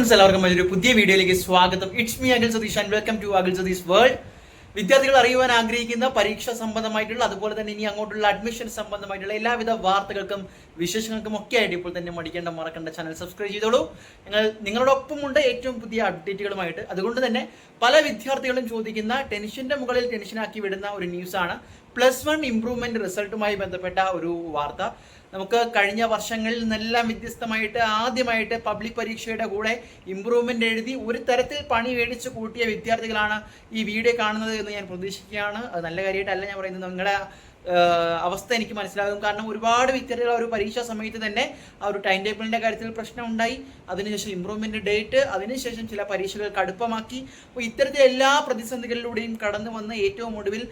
Friends എല്ലാവർക്കും ഒരു പുതിയ വീഡിയോയിലേക്ക് സ്വാഗതം. It's me Akhil Satish and welcome to Akhil Satish world വിദ്യാർത്ഥികൾ അറിയുവാൻ ആഗ്രഹിക്കുന്ന പരീക്ഷ സംബന്ധമായിട്ടുള്ള അതുപോലെ തന്നെ ഇനി അങ്ങോട്ടുള്ള അഡ്മിഷൻ സംബന്ധമായിട്ടുള്ള എല്ലാവിധ വാർത്തകൾക്കും വിശേഷങ്ങൾക്കും ഒക്കെ ആയിട്ട് ഇപ്പോൾ തന്നെ മടിക്കേണ്ട മറക്കേണ്ട ചാനൽ സബ്സ്ക്രൈബ് ചെയ്തോളൂ. ഞങ്ങൾ നിങ്ങളോടൊപ്പമുണ്ട് ഏറ്റവും പുതിയ അപ്ഡേറ്റുകളുമായിട്ട്. അതുകൊണ്ട് തന്നെ പല വിദ്യാർത്ഥികളും ചോദിക്കുന്ന ടെൻഷന്റെ മുകളിൽ ടെൻഷനാക്കി വിടുന്ന ഒരു ന്യൂസാണ് പ്ലസ് വൺ ഇംപ്രൂവ്മെന്റ് റിസൾട്ടുമായി ബന്ധപ്പെട്ട ഒരു വാർത്ത. നമുക്ക് കഴിഞ്ഞ വർഷങ്ങളിൽ നിന്നെല്ലാം വ്യത്യസ്തമായിട്ട് ആദ്യമായിട്ട് പബ്ലിക് പരീക്ഷയുടെ കൂടെ ഇമ്പ്രൂവ്മെന്റ് എഴുതി ഒരു തരത്തിൽ പണി മേടിച്ച് കൂട്ടിയ വിദ്യാർത്ഥികളാണ് ഈ വീഡിയോ കാണുന്നത് എന്ന് ഞാൻ പ്രതീക്ഷിക്കുകയാണ്. അത് നല്ല കാര്യമായിട്ടല്ല ഞാൻ പറയുന്നത്. നിങ്ങളുടെ അവസ്ഥ എനിക്ക് മനസ്സിലാകും. കാരണം ഒരുപാട് വിദ്യാർത്ഥികൾ ഒരു പരീക്ഷാ സമയത്ത് തന്നെ ആ ഒരു ടൈം ടേബിളിന്റെ കാര്യത്തിൽ പ്രശ്നം ഉണ്ടായി. അതിനുശേഷം ഇമ്പ്രൂവ്മെന്റ് ഡേറ്റ് അതിനുശേഷം ചില പരീക്ഷകൾ കടുപ്പമാക്കി. അപ്പോൾ ഇത്തരത്തിൽ എല്ലാ പ്രതിസന്ധികളിലൂടെയും കടന്നു വന്ന് ഏറ്റവും ഒടുവിൽ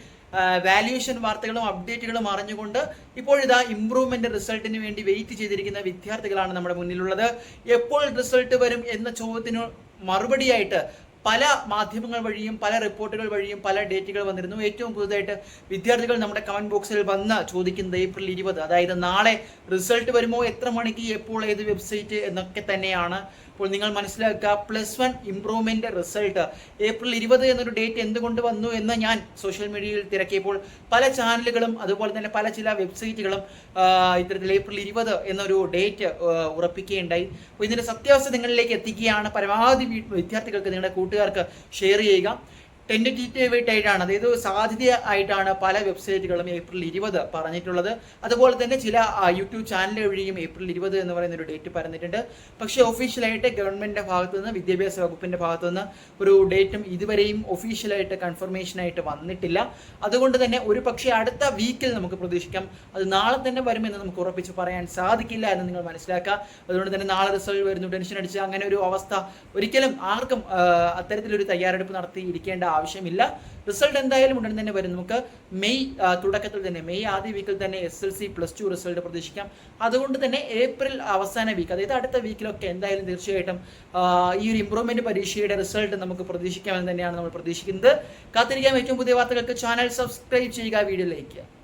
വാല്യുവേഷൻ വാർത്തകളും അപ്ഡേറ്റുകളും അറിഞ്ഞുകൊണ്ട് ഇപ്പോഴിതാ ഇംപ്രൂവ്മെന്റ് റിസൾട്ടിന് വേണ്ടി വെയിറ്റ് ചെയ്തിരിക്കുന്ന വിദ്യാർത്ഥികളാണ് നമ്മുടെ മുന്നിലുള്ളത്. എപ്പോൾ റിസൾട്ട് വരും എന്ന ചോദ്യത്തിന് മറുപടിയായിട്ട് പല മാധ്യമങ്ങൾ വഴിയും പല റിപ്പോർട്ടുകൾ വഴിയും പല ഡേറ്റുകൾ വന്നിരുന്നു. ഏറ്റവും പുതുതായിട്ട് വിദ്യാർത്ഥികൾ നമ്മുടെ കമന്റ് ബോക്സിൽ വന്ന് ചോദിക്കുന്നത് ഏപ്രിൽ ഇരുപത്. അതായത് നാളെ റിസൾട്ട് വരുമോ? എത്ര മണിക്ക് എപ്പോൾ ഏത് വെബ്സൈറ്റ് എന്നൊക്കെ തന്നെയാണ് അപ്പോൾ നിങ്ങൾ മനസ്സിലാക്കുക plus one improvement result April ഇരുപത് എന്നൊരു ഡേറ്റ് എന്തുകൊണ്ട് വന്നു എന്ന് ഞാൻ സോഷ്യൽ മീഡിയയിൽ തിരക്കിയപ്പോൾ പല ചാനലുകളും അതുപോലെ തന്നെ പല ചില വെബ്സൈറ്റുകളും ഇത്തരത്തിൽ ഏപ്രിൽ ഇരുപത് എന്നൊരു ഡേറ്റ് ഉറപ്പിക്കുകയുണ്ടായി. അപ്പോൾ ഇതിന്റെ സത്യാവസ്ഥ നിങ്ങളിലേക്ക് എത്തിക്കുകയാണ്. പരമാവധി വിദ്യാർത്ഥികൾക്ക് നിങ്ങളുടെ കൂട്ടുകാർക്ക് ഷെയർ ചെയ്യുക. ടെന്റേറ്റീവ് ആയിട്ടാണ് അതായത് സാധ്യത ആയിട്ടാണ് പല വെബ്സൈറ്റുകളും ഏപ്രിൽ ഇരുപത് പറഞ്ഞിട്ടുള്ളത്. അതുപോലെ തന്നെ ചില യൂട്യൂബ് ചാനൽ വഴിയും ഏപ്രിൽ ഇരുപത് എന്ന് പറയുന്ന ഒരു ഡേറ്റ് പറഞ്ഞിട്ടുണ്ട്. പക്ഷേ ഒഫീഷ്യലായിട്ട് ഗവൺമെന്റിന്റെ ഭാഗത്തു നിന്ന് വിദ്യാഭ്യാസ വകുപ്പിന്റെ ഭാഗത്തു നിന്ന് ഒരു ഡേറ്റും ഇതുവരെയും ഒഫീഷ്യലായിട്ട് കൺഫർമേഷൻ ആയിട്ട് വന്നിട്ടില്ല. അതുകൊണ്ട് തന്നെ ഒരു പക്ഷേ അടുത്ത വീക്കിൽ നമുക്ക് പ്രതീക്ഷിക്കാം. അത് നാളെ തന്നെ വരുമെന്ന് നമുക്ക് ഉറപ്പിച്ച് പറയാൻ സാധിക്കില്ല എന്ന് നിങ്ങൾ മനസ്സിലാക്കുക. അതുകൊണ്ട് തന്നെ നാളെ റിസൾട്ട് വരുന്നു ടെൻഷൻ അടിച്ച് അങ്ങനെ ഒരു അവസ്ഥ ഒരിക്കലും ആർക്കും അത്തരത്തിലൊരു തയ്യാറെടുപ്പ് നടത്തി ഇരിക്കേണ്ട ആവശ്യമില്ല. റിസൾട്ട് എന്തായാലും ഉടൻ തന്നെ വരും. നമുക്ക് മെയ് തുടക്കത്തിൽ തന്നെ മെയ് ആദ്യ വീക്കിൽ തന്നെ S L C plus two result പ്രതീക്ഷിക്കാം. അതുകൊണ്ട് തന്നെ ഏപ്രിൽ അവസാന വീക്ക് അതായത് അടുത്ത വീക്കിലൊക്കെ എന്തായാലും തീർച്ചയായിട്ടും ഈ ഒരു ഇംപ്രൂവ്മെന്റ് പരീക്ഷയുടെ റിസൾട്ട് നമുക്ക് പ്രതീക്ഷിക്കാമെന്ന് തന്നെയാണ് നമ്മൾ പ്രതീക്ഷിക്കുന്നത്. കാത്തിരിക്കാം. ഏറ്റവും പുതിയ വാർത്തകൾക്ക് ചാനൽ സബ്സ്ക്രൈബ് ചെയ്യുക വീഡിയോ ലൈക്ക്